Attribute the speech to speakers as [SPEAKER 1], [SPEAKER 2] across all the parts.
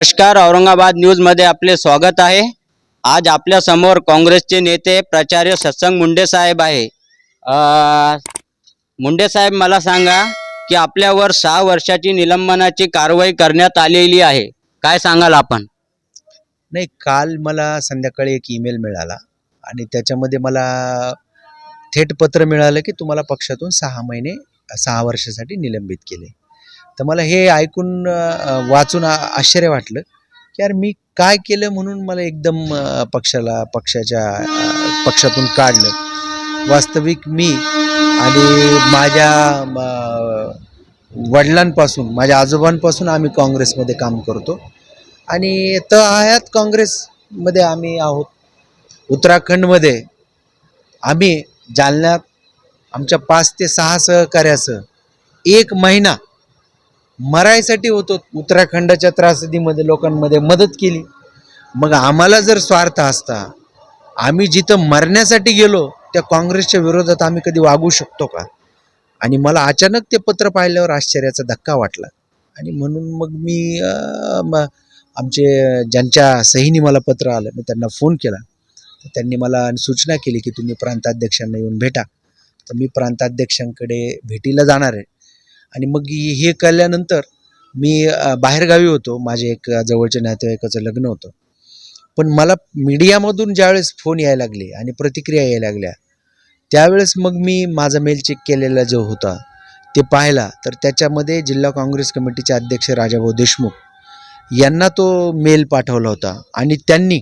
[SPEAKER 1] नमस्कार औरंगाबाद न्यूजमध्ये आपले स्वागत आहे. आज आपल्यासमोर काँग्रेसचे नेते प्राचार्य सत्संग मुंडे साहेब आहे. मुंडे साहेब मला सांगा की आपल्यावर सहा वर्षाची निलंबनाची कारवाई करण्यात आलेली आहे. काय सांगाल आपण?
[SPEAKER 2] नाही काल मला संध्याकाळी एक ईमेल मिळाला आणि त्याच्यामध्ये मला थेट पत्र मिळालं की तुम्हाला पक्षातून सहा महिने सहा वर्षासाठी निलंबित केले. तर मला हे ऐकून वाचून आश्चर्य वाटलं की यार मी काय केलं म्हणून मला एकदम पक्षाला पक्षाच्या पक्षातून काढलं. वास्तविक मी आणि माझ्या वडिलांपासून माझ्या आजोबांपासून आम्ही काँग्रेसमध्ये काम करतो. आणि तर आयात काँग्रेसमध्ये आम्ही आहोत. उत्तराखंडमध्ये आम्ही जालन्यात आमच्या पाच ते सहा सहकार्यासह एक महिना मरायसाठी होतो. उत्तराखंडाच्या त्रासदीमध्ये लोकांमध्ये मदत केली. मग आम्हाला जर स्वार्थ असता आम्ही जिथं मरण्यासाठी गेलो त्या काँग्रेसच्या विरोधात आम्ही कधी वागू शकतो का? आणि मला अचानक ते पत्र पाहिल्यावर आश्चर्याचा धक्का वाटला. आणि म्हणून मग मी म- आमचे ज्यांच्या सहीने मला पत्र आलं मी त्यांना फोन केला. तर त्यांनी मला सूचना केली की तुम्ही प्रांताध्यक्षांना येऊन भेटा. तर मी प्रांताध्यक्षांकडे भेटीला जाणार आहे. आणि मग हे कळल्यानंतर मी बाहेरगावी होतो. माझे एक जवळच्या नातेवाईकाचं लग्न होतं. पण मला मीडियामधून ज्यावेळेस फोन यायला लागले आणि प्रतिक्रिया यायला लागल्या त्यावेळेस मग मी माझा मेल चेक केलेला जो होता ते पाहिला. तर त्याच्यामध्ये जिल्हा काँग्रेस कमिटीचे अध्यक्ष राजाभाऊ देशमुख यांना तो मेल पाठवला होता. आणि त्यांनी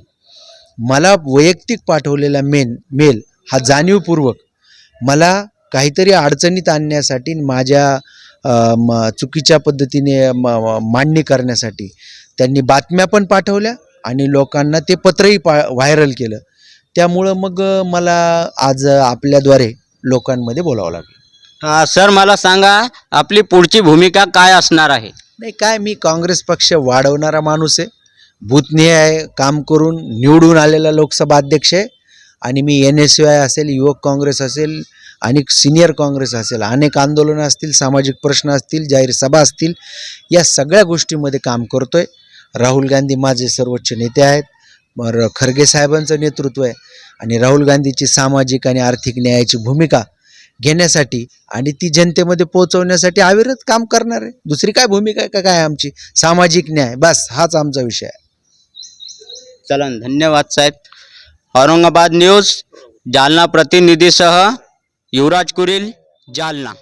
[SPEAKER 2] मला वैयक्तिक पाठवलेला मेन मेल हा जाणीवपूर्वक मला काहीतरी अडचणीत आणण्यासाठी माझ्या म- चुकीच्या पद्धतीने मांडणी करण्यासाठी त्यांनी बातम्या पण पाठवल्या आणि लोकांना ते पत्रही पा व्हायरल केलं. त्यामुळं मग मला आज आपल्याद्वारे लोकांमध्ये बोलावं लागलं.
[SPEAKER 1] अ, सर मला सांगा आपली पुढची भूमिका काय असणार आहे?
[SPEAKER 2] नाही काय मी काँग्रेस पक्ष वाढवणारा माणूस आहे. बूथनिहाय काम करून निवडून आलेला लोकसभा अध्यक्ष आहे. आणि मी एन एस यू आय असेल युवक काँग्रेस असेल आणि सिनियर काँग्रेस असेल अनेक आंदोलनं असतील सामाजिक प्रश्न असतील जाहीर सभा असतील या सगळ्या गोष्टीमध्ये काम करतो आहे राहुल गांधी माझे सर्वोच्च नेते आहेत. मग खरगे साहेबांचं नेतृत्व आहे. आणि राहुल गांधीची सामाजिक आणि आर्थिक न्यायाची भूमिका घेण्यासाठी आणि ती जनतेमध्ये पोहोचवण्यासाठी अविरत काम करणार आहे. दुसरी काय भूमिका आहे का? काय आमची? सामाजिक न्याय. बस हाच आमचा विषय आहे.
[SPEAKER 1] चला धन्यवाद साहेब. औरंगाबाद न्यूज जालना प्रतिनिधीसह ইউরাজ কুরিল জালনা।